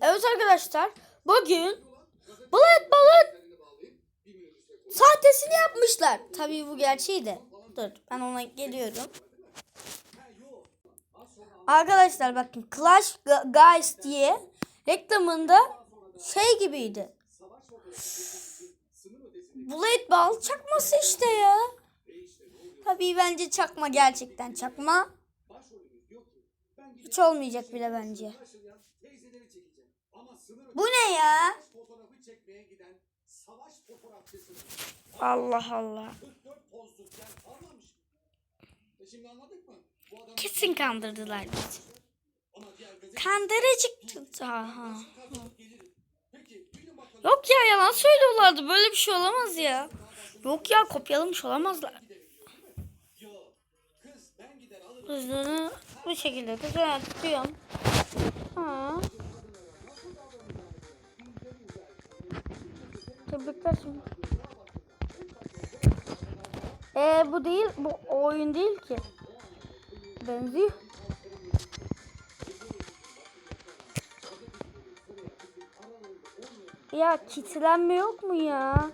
Evet arkadaşlar bugün Blood Ball'ın sahtesini yapmışlar. Tabii bu gerçeği de. Dur ben ona geliyorum. Arkadaşlar bakın Clash Gu- Guys diye reklamında şey gibiydi. Blade Ball çakması işte ya. Tabii bence çakma gerçekten çakma. Hiç olmayacak bile bence. Bu ne ya? fotoğrafı çekmeye giden savaş fotoğrafçısı. Allah Allah. 44 pozluk yer kalmamış. E şimdi anladık mı? Bu adam Kesin kandırdılar bizi. Kandırıcıktı. Aha. Yok ya yalan söylüyorlardı. Böyle bir şey olamaz ya. Yok ya kopyalamış olamazlar. yo kız ben gider alırım. Hızını bu şekilde de tutuyorum. Ha. Tebrikler şimdi. Ee, bu değil, bu oyun değil ki. Benziyor. Ya kitlenme yok mu ya?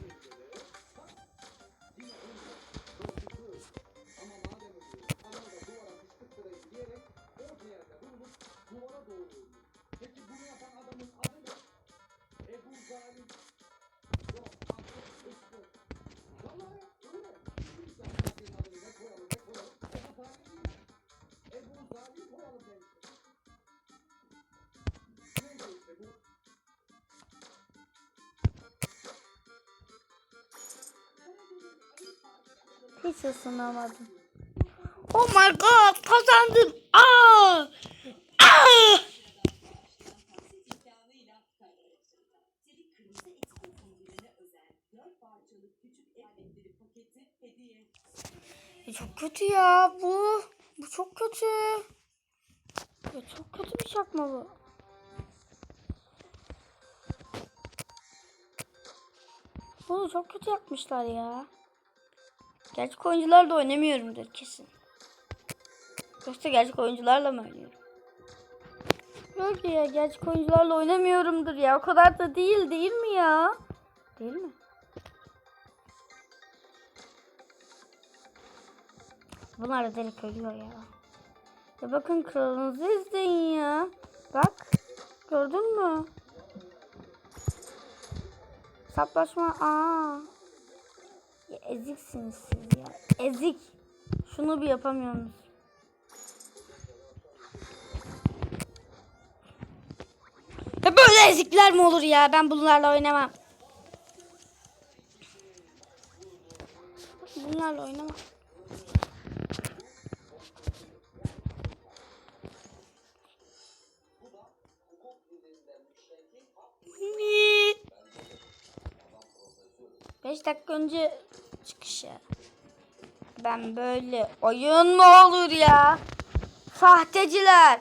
Hiç ısınamadım. Oh my god kazandım. Aa! Aa! imkanıyla paylaşıldı. Çelik kırmızı et kokunlarına özel 4 parçalık küçük et aletleri paketi hediye E, Çok kötü ya bu. Bu çok kötü. Ya çok kötü bir çakma bu. Bunu çok kötü yapmışlar ya. Gerçek oyuncularla oynamıyorumdur kesin. Yoksa gerçek oyuncularla mı oynuyorum? Yok ya gerçek oyuncularla oynamıyorumdur ya. O kadar da değil değil mi ya? Değil mi? Bunlar da delik ölüyor ya. Ya bakın kralınızı izleyin ya. Bak. Gördün mü? Saplaşma. Aa. Ya eziksiniz siz ya. Ezik. Şunu bir yapamıyorsunuz. Ya böyle ezikler mi olur ya? Ben bunlarla oynamam. Bunlarla oynamam. Beş dakika önce çıkış ya. Ben böyle oyun mu olur ya? Sahteciler.